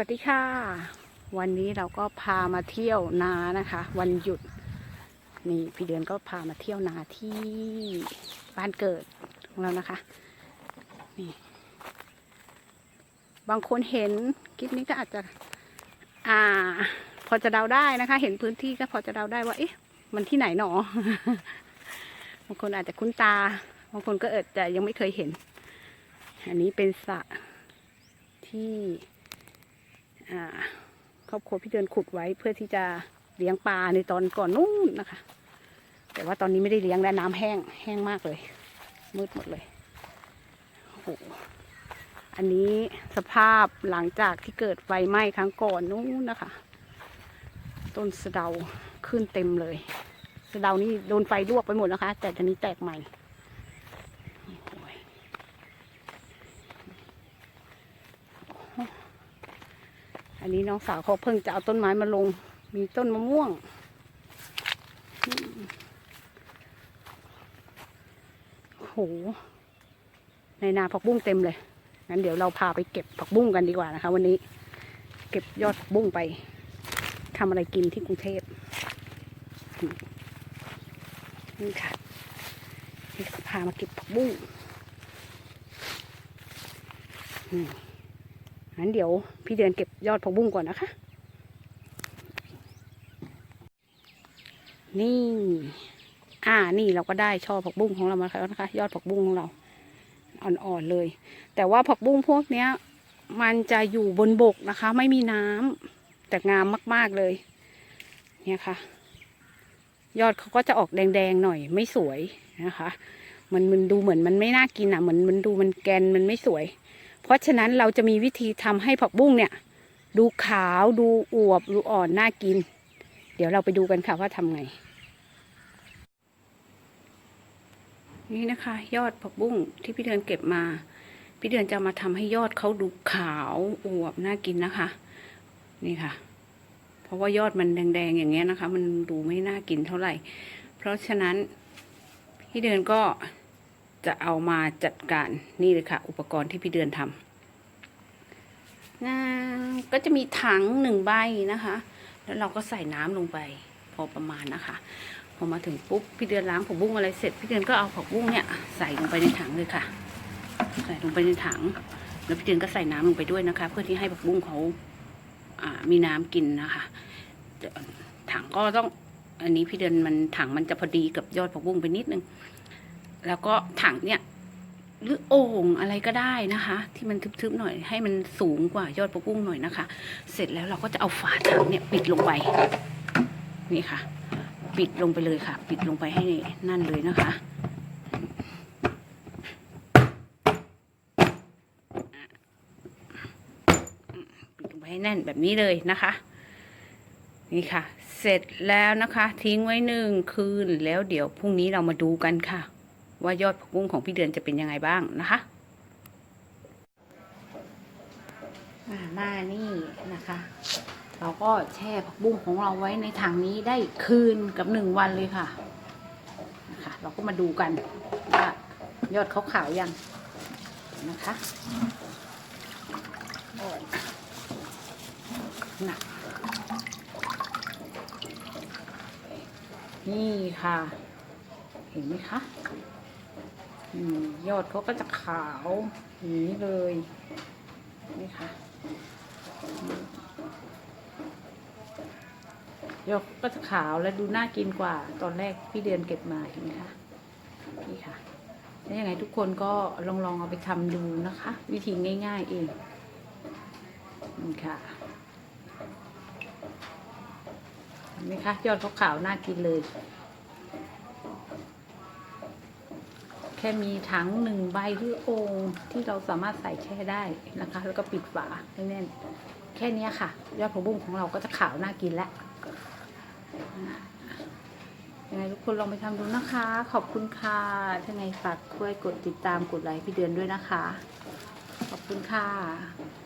วัสดีค่ะ วันนี้เราก็พามาเที่ยวนานะคะ วันหยุดนี่พี่เดือนก็พามาเที่ยวนาที่บ้านเกิดของเรานะคะนี่บางคนเห็นคลิปนี้ก็อาจจะ อ่า พอจะเดาได้นะคะ เห็นพื้นที่ก็พอจะเดาได้ว่าเอ๊ะ มันที่ไหนหนอบางคนอาจจะคุ้นตาบางคนก็อาจจะยังไม่เคยเห็น อันนี้เป็นสระที่ ครอบครัวพี่เดือนขุดไว้เพื่อที่จะเลี้ยงปลาในตอนก่อนนู้นนะคะ แต่ว่าตอนนี้ไม่ได้เลี้ยงแล้วน้ำแห้งแห้งมากเลย มืดหมดเลยโอ้โหอันนี้สภาพหลังจากที่เกิดไฟไหม้ครั้งก่อนนู้นนะคะ ต้นสะเดาขึ้นเต็มเลย สะเดานี่โดนไฟลวกไปหมดนะคะ แต่ตอนนี้แตกใหม่โอ้ย อันนี้น้องสาวเขาเพิ่งจะเอาต้นไม้มาลง มีต้นมะม่วง โห ในนาผักบุ้งเต็มเลย งั้นเดี๋ยวเราพาไปเก็บผักบุ้งกันดีกว่านะคะ วันนี้ เก็บยอดผักบุ้งไปทำอะไรกินที่กรุงเทพนี่ค่ะนี่พามาเก็บผักบุ้งอืม งั้นเดี๋ยวพี่เดือนเก็บยอดผักบุ้งก่อนนะคะ นี่ อ่า นี่เราก็ได้ช่อผักบุ้งของเรามาแล้วนะคะ ยอดผักบุ้งของเรา อ่อนๆเลย แต่ว่าผักบุ้งพวกเนี้ย มันจะอยู่บนบกนะคะ ไม่มีน้ำแต่งามมากๆเลย เนี่ยค่ะ ยอดเขาก็จะออกแดงๆหน่อยไม่สวยนะคะ มันมันดูเหมือนมันไม่น่ากินอะ เหมือนมันดูมันแกนมันไม่สวย เพราะฉะนั้นเราจะมีวิธีทำให้ผักบุ้งเนี่ย ดูขาวดูอวบดูอ่อนน่ากิน เดี๋ยวเราไปดูกันค่ะว่าทำไง นี่นะคะ ยอดผักบุ้งที่พี่เดือนเก็บมา พี่เดือนจะมาทำให้ยอดเขาดูขาวอวบน่ากินนะคะ นี่ค่ะเพราะว่ายอดมันแดงๆอย่างเงี้ยนะคะ มันดูไม่น่ากินเท่าไหร่ เพราะฉะนั้นพี่เดือนก็ จะเอามาจัดการนี่เลยค่ะ อุปกรณ์ที่พี่เดือนทำก็จะมีถังหนึ่งใบนะคะ แล้วเราก็ใส่น้ำลงไปพอประมาณนะคะพอมาถึงปุ๊บพี่เดือนล้างผักบุ้งอะไรเสร็จพี่เดือนก็เอาผักบุ้งเนี่ยใส่ลงไปในถังเลยค่ะ ใส่ลงไปในถัง แล้วพี่เดือนก็ใส่น้ำลงไปด้วยนะคะ เพื่อที่ให้ผักบุ้งเขาอ่ามีน้ำกินนะคะถังก็ต้องอันนี้พี่เดือนมันถังมันจะพอดีกับยอดผักบุ้งไปนิดนึง แล้วก็ถังเนี่ยหรือโอ่งอะไรก็ได้นะคะ ที่มันทึบๆหน่อยให้มันสูงกว่ายอดผักบุ้งหน่อยนะคะ เสร็จแล้วเราก็จะเอาฝาถังเนี่ยปิดลงไปนี่ค่ะ ปิดลงไปเลยค่ะ ปิดลงไปให้นั่นเลยนะคะปิดลงไปให้แน่นแบบนี้เลยนะคะนี่ค่ะ เสร็จแล้วนะคะ ทิ้งไว้หนึ่งคืนแล้วเดี๋ยวพรุ่งนี้เรามาดูกันค่ะ ว่ายอดผักบุ้งของพี่เดือนจะเป็นยังไงบ้างนะคะอ่ามานี่นะคะ เราก็แช่ผักบุ้งของเราไว้ในถังนี้ได้คืนกับหนึ่งวันเลยค่ะนะคะเราก็มาดูกันว่ายอดเขาขาวยังนะคะหนักนี่ค่ะ เห็นไหมคะ ยอดเขาก็จะขาวอย่างนี้เลย นี่ค่ะ ยอดก็จะขาวและดูน่ากินกว่า ตอนแรกพี่เดือนเก็บมาเห็นไหมคะนี่ค่ะแล้วยังไงทุกคนก็ลองลองเอาไปทำดูนะคะ วิธีง่าย ๆ เองนี่ค่ะเห็นไหมคะยอดเขาขาวน่ากินเลย แค่มีถังหนึ่งใบหรือโอ่งที่เราสามารถใส่แช่ได้นะคะ แล้วก็ปิดฝาให้แน่น แค่นี้ค่ะ ยอดผักบุ้งของเราก็จะขาวน่ากินแล้วยังไงทุกคนลองไปทำดูนะคะ ขอบคุณค่ะถ้าไงฝากช่วยกดติดตามกดไลค์พี่เดือนด้วยนะคะ ขอบคุณค่ะ